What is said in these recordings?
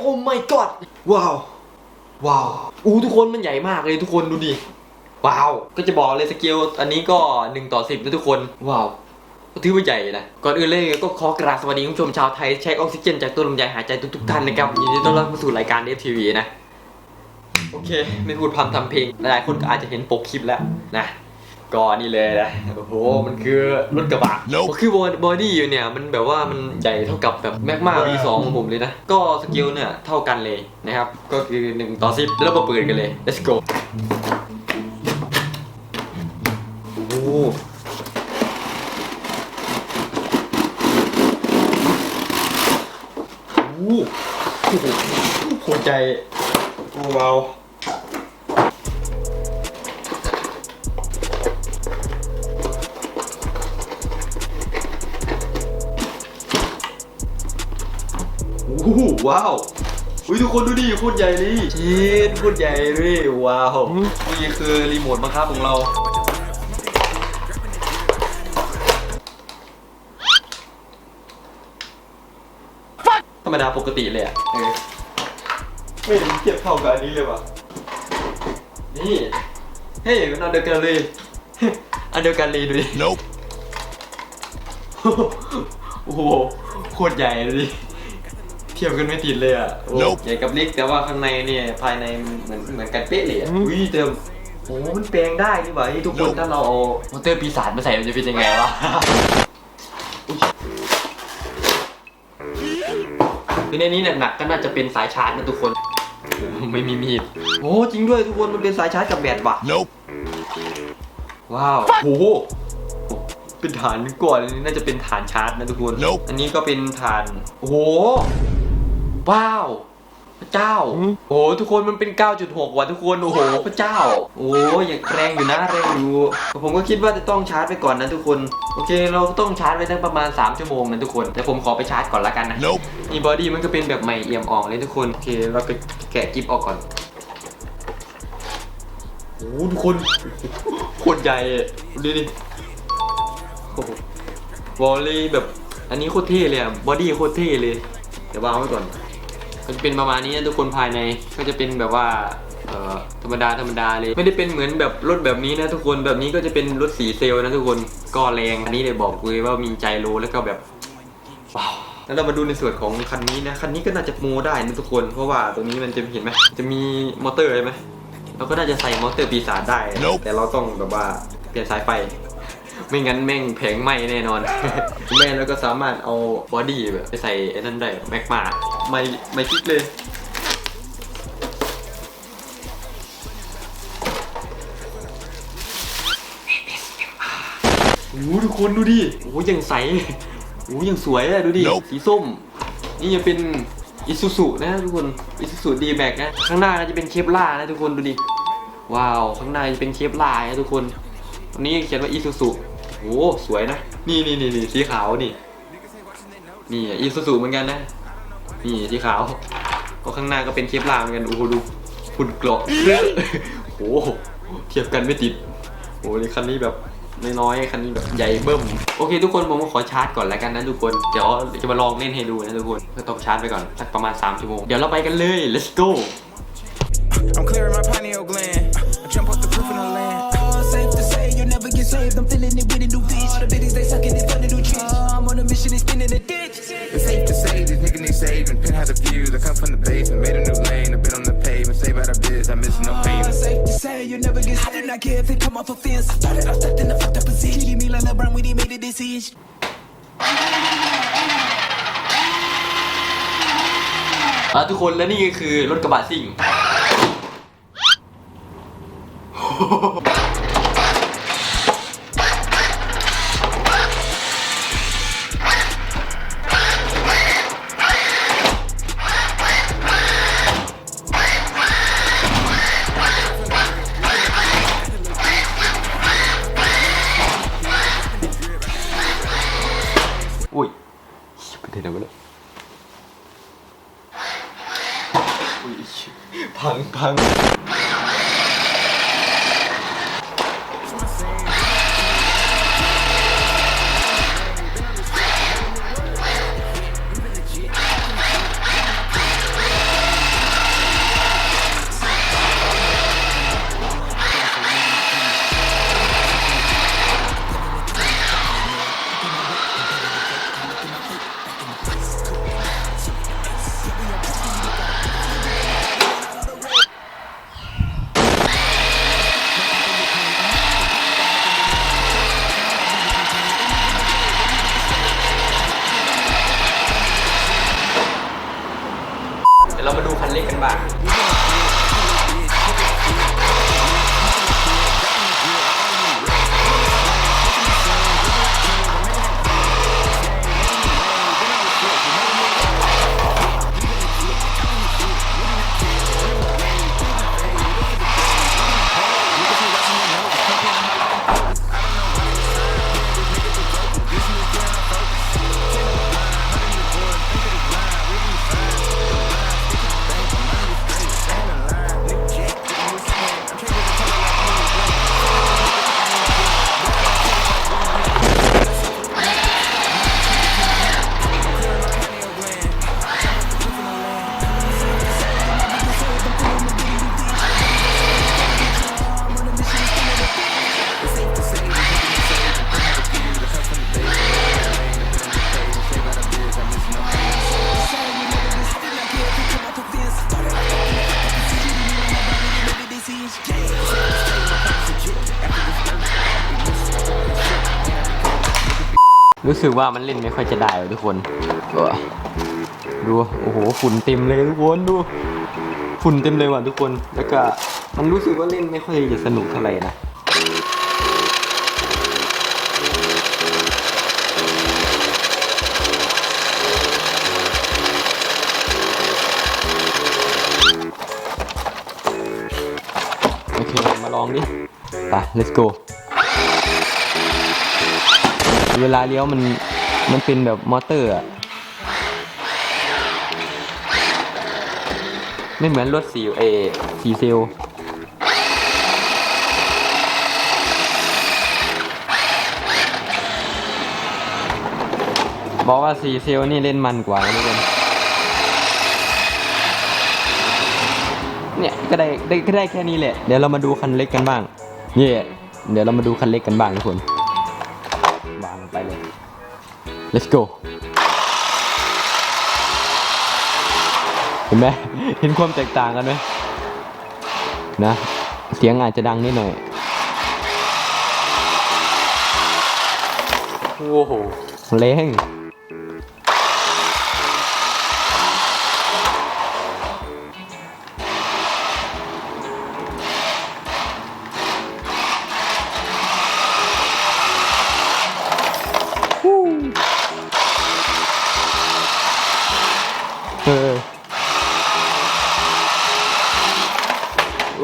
โอ้ my god ว้าว ว้าว อู้ทุกคนมันใหญ่มากเลยทุกคนดูดิ ว้าว ก็จะบอกเลยสเกลอันนี้ก็ 1 ต่อ 10นะทุกคน ว้าวถือว่าใหญ่นะ ก่อนอื่นเลยก็ขอกราบสวัสดีคุณผู้ชมชาวไทย ใช้ออกซิเจนจากตัวลมใหญ่หายใจทุกๆท่านนะครับยินดีต้อนรับเข้าสู่รายการ FTV นะ โอเค ไม่พูดพร่ำทำเพลง หลายคนก็อาจจะเห็นปกคลิปแล้วนะ ก็นี่เลยนะโอ้โหมันคือรถกระบะ Nope ก็คือบอดี้อยู่เนี่ยมันแบบว่ามันใหญ่เท่ากับแบบแมกมา V2 ของผมเลยนะ ก็สเกลเนี่ยเท่ากันเลยนะครับ ก็คือ 1 ต่อ 10 แล้วเรามาเปิดกันเลย let's go โอ้โหโอ้โหหัวใจโอ้ว้าว หว้าวอุ้ยทุกคนดูดิโคตรใหญ่เลยชีดโคตรใหญ่เลยว้าวนี่คือรีโมทบังคับของเราธรรมดาปกติเลยอะเออไม่เห็นเทียบเท่ากับอันนี้เลยว่ะนี่เฮ้ยมันอันเดียวกันเลยอันเดียวกันเลยดูดิ Nope. โอ้โหโคตรใหญ่เลยดิเทียบกันไม่ติดเลยอะโอ้ Nope ใหญ่กับเล็กแต่ว่าข้างในเนี่ยภายในมันเหมือนเหมือนกันเป๊ะเลยอะอุ้ยเติมโอ้มันแปลงได้นี่หว่าไอ้ทุกคน Nope ถ้าเราเอามอเตอร์ปีศาจมาใส่มันจะเป็นยังไงวะคือในนี้เนี่ยหนักก็น่าจะเป็นสายชาร์จนะทุกคน ไม่มีมีดโอ้จริงด้วยทุกคนมันเป็นสายชาร์จกับแบตว่ะ Nope. ว้าวโอ้โหเป็นฐานก่อนอันนี้น่าจะเป็นฐานชาร์จนะทุกคน Nope อันนี้ก็เป็นฐาน โอ้โห ว้าว พระเจ้า โอ้โหทุกคนมันเป็น 9.6 ว่ะทุกคน โอ้โห พระเจ้า โอ้ยอย่างแรงอยู่นะแรงอยู่ ผมก็คิดว่าจะต้องชาร์จไปก่อนนะทุกคน โอเค เราต้องชาร์จไว้ตั้งประมาณ 3 ชั่วโมงนะทุกคน แต่ผมขอไปชาร์จก่อนละกันนะ Nope. นี่บอดี้มันก็เป็นแบบใหม่เอี่ยมอ่องเลยทุกคน โอเค เราก็แกะกิฟออกก่อนโอ้โหทุกคนโคตรใหญ่อะดูดิโอ้โหบอลเลยแบบ อันนี้โคตรเท่เลยอะบอดี้โคตรเท่เลย เดี๋ยววางไว้ก่อน ก็จะเป็นประมาณนี้นะทุกคนภายในก็จะเป็นแบบว่าเอ่อธรรมดาธรรมดาเลยไม่ได้เป็นเหมือนแบบรถแบบนี้นะทุกคนแบบนี้ก็จะเป็นรถสีเซลล์นะทุกคนก็แรงอันนี้เลยบอกเลยว่ามีใจโลแล้วก็แบบว้าวแล้วเรามาดูในส่วนของคันนี้นะคันนี้ก็น่าจะโมได้นะทุกคน เพราะว่าตัวนี้มันจะเห็นไหมจะมีมอเตอร์ใช่ไหมเราก็น่าจะใส่มอเตอร์ปีศาจได้ Nope แต่เราต้องแบบว่าเปลี่ยนสายไฟไม่งั้นแม่งแผงไหม้แน่นอนแม่แล้วก็สามารถเอาบอดี้แบบไปใส่ไอ้นั่นได้แม็กมา ไม่ไม่คิดเลยโอ้โหทุกคนดูดิโอ้โหยังใสโอ้โหยังสวยอะดูดิ Nope สีส้ม นี่ยังเป็นอิซูซุนะทุกคนอิซูซุดีแม็กนะ ข้างหน้าน่าจะเป็นเคปล่านะทุกคนดูดิ ว้าว ข้างในจะเป็นเคปล่านะทุกคนตรงนี้เขียนว่าอิซูซุโอ้โหสวยนะนี่นี่นี่นี่สีขาวนี่ นี่อิซูซุเหมือนกันนะ นี่สีขาว ก็ข้างหน้าก็เป็นเคปล่าเหมือนกันโอ้โหดูฝุ่นเกรอกโอ้โหเทียบกันไม่ติดโอ้โหนี่คันนี้แบบน้อยๆคันนี้แบบใหญ่เบิ้มโอเค ทุกคนผมขอชาร์จก่อนแล้วกันนะทุกคนเดี๋ยวจะมาลองเล่นให้ดูนะทุกคนก็ต้องชาร์จไปก่อนสักประมาณ3ชั่วโมงเดี๋ยวเราไปกันเลย let's go I'm clearing my pineal gland. I jump off the roof in the land. Oh, safe to say you'll never get saved. I'm feeling it with a new bitch. All the bitches they sucking it for the new trench. Oh, I'm on a mission and spinning the ditch. It's safe to say these niggas need saving. Pin had the views. I come from the basement, made a new lane. I've been on the pavement, saved by the biz. I miss no pain. Oh, safe to say you'll never get. I do not care if they come off a fence. I started off stuck in the fucked up position. Treated me like LeBron when he made a decision. อะทุกคนและนี่ก็คือรถกระบะซิ่ง อุ้ยประเด็นอะไรวะเนี่ย รู้สึกว่ามันเล่นไม่ค่อยจะได้ทุกคน ดูโอ้โหฝุ่นเต็มเลยทุกคนดูฝุ่นเต็มเลยว่ะทุกคน แล้วก็มันรู้สึกว่าเล่นไม่ค่อยจะสนุกเท่าไหร่นะโอเคมาลองดิ ไป let's go เวลาเลี้ยวมันมันเป็นแบบมอเตอร์อะไม่เหมือนรถสีเอสีเซลบอกว่าสีเซลนี่เล่นมันกว่านะทุกคนเนี่ยก็ได้ได้ก็ได้แค่นี้แหละ เดี๋ยวเรามาดูคันเล็กกันบ้างเย่ยเดี๋ยวเรามาดูคันเล็กกันบ้างทุกคน วางไปเลย let's go เห็นไหมเห็นความแตกต่างกันไหมนะ เสียงอาจจะดังนิดหน่อยโอ้โหแรง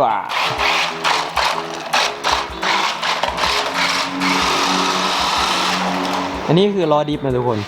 ว้าอันนี้คือล้อดิฟนะทุกคน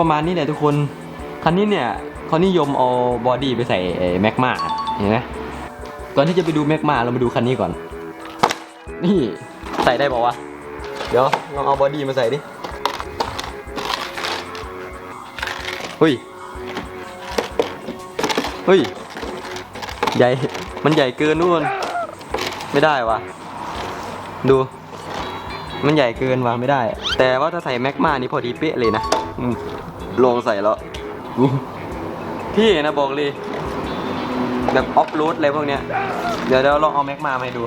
ประมาณนี้แหละทุกคน คันนี้เนี่ยเขานิยมเอาบอดี้ไปใส่แม็กมาเห็นไหมก่อนที่จะไปดูแม็กมาเรามาดูคันนี้ก่อน นี่ใส่ได้บอกว่าวะเดี๋ยวลองเอาบอดี้มาใส่ดิเฮ้ยเฮ้ย ใหญ่ มันใหญ่เกินทุกคนไม่ได้วะดู มันใหญ่เกินวะไม่ได้ แต่ว่าถ้าใส่แม็กมานี่พอดีเป๊ะเลยนะอืม ลองใส่แล้วอู้พี่นะบอกเลยแบบออฟโรดอะไรพวกเนี้ย เดี๋ยวเดี๋ยวลองเอาแม็กมามาให้ดู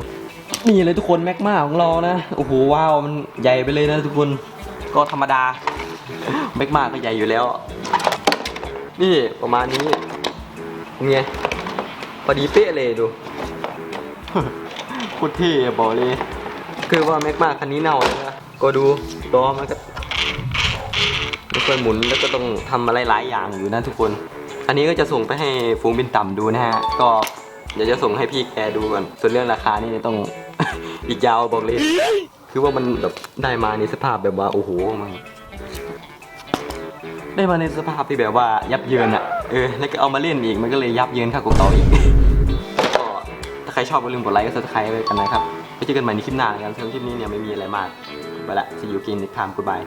นี่เลยทุกคนแม็กมาของเรานะ โอ้โหว้าวมันใหญ่ไปเลยนะทุกคน ก็ธรรมดา แม็กมาก็ใหญ่อยู่แล้ว นี่ประมาณนี้เป็นไงพอดีเป๊ะเลยดูโคตรเท่อะบอกเลย คือว่าแม็กมาคันนี้เน่าเลยนะ ก็ดูล้อมันก็ไม่ ค่อยหมุนแล้วก็ต้องทำอะไรหลายอย่างอยู่นะทุกคน อันนี้ก็จะส่งไปให้ฟูงบินต่ำดูนะฮะ ก็เดี๋ยวจะส่งให้พี่แกดูก่อน ส่วนเรื่องราคานี่ต้องอีกยาวบอกเลย คือว่ามันแบบได้มาในสภาพแบบว่าโอ้โหมันได้มาในสภาพที่แบบว่ายับเยินอะเออ แล้วก็เอามาเล่นอีก มันก็เลยยับเยินข้ากว่าเก่าอีก ก็ถ้าใครชอบก็ลืมกดไลค์กดซับสไครต์ไว้กันนะครับ ไปเจอกันใหม่ในคลิปหน้ากันสำหรับคลิปนี้เนี่ยไม่มีอะไรมาก ไปละ see you again next time goodbye